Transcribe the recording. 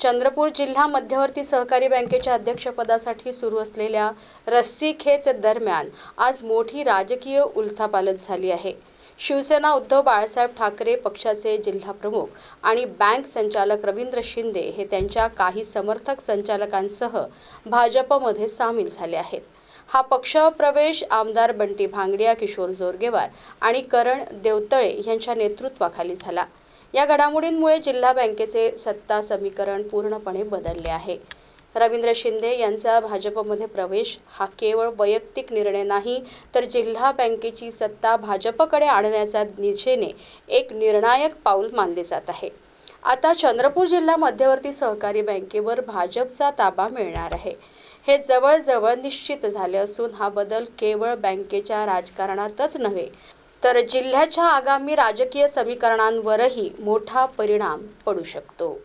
चंद्रपूर जिल्हा मध्यवर्ती सहकारी बँकेच्या अध्यक्षपदासाठी सुरू असलेल्या रस्सीखेच दरम्यान आज मोठी राजकीय उलथापालथ झाली आहे. शिवसेना उद्धव बाळासाहेब ठाकरे पक्षाचे जिल्हाप्रमुख आणि बँक संचालक रवींद्र शिंदे हे त्यांच्या काही समर्थक संचालकांसह भाजपमध्ये सामील झाले आहेत. हा पक्ष प्रवेश आमदार बंटी भांगडिया किशोर जोरगेवार आणि करण देवतळे यांच्या नेतृत्वाखाली झाला. या घडामोडींमुळे जिल्हा बँकेचे सत्ता समीकरण पूर्णपणे बदलले आहे. रवींद्र शिंदे यांचा भाजपमध्ये प्रवेश हा केवळ वैयक्तिक निर्णय नाही तर जिल्हा बँकेची सत्ता भाजपकडे आणण्याच्या दिशेने एक निर्णायक पाऊल मानले जात आहे. आता चंद्रपूर जिल्हा मध्यवर्ती सहकारी बँकेवर भाजपचा ताबा मिळणार आहे. हे जवळजवळ निश्चित झाले असून हा बदल केवळ बँकेच्या राजकारणातच नव्हे तर जिल्ह्याच्या आगामी राजकीय समीकरणांवरही मोठा परिणाम पडू शकतो.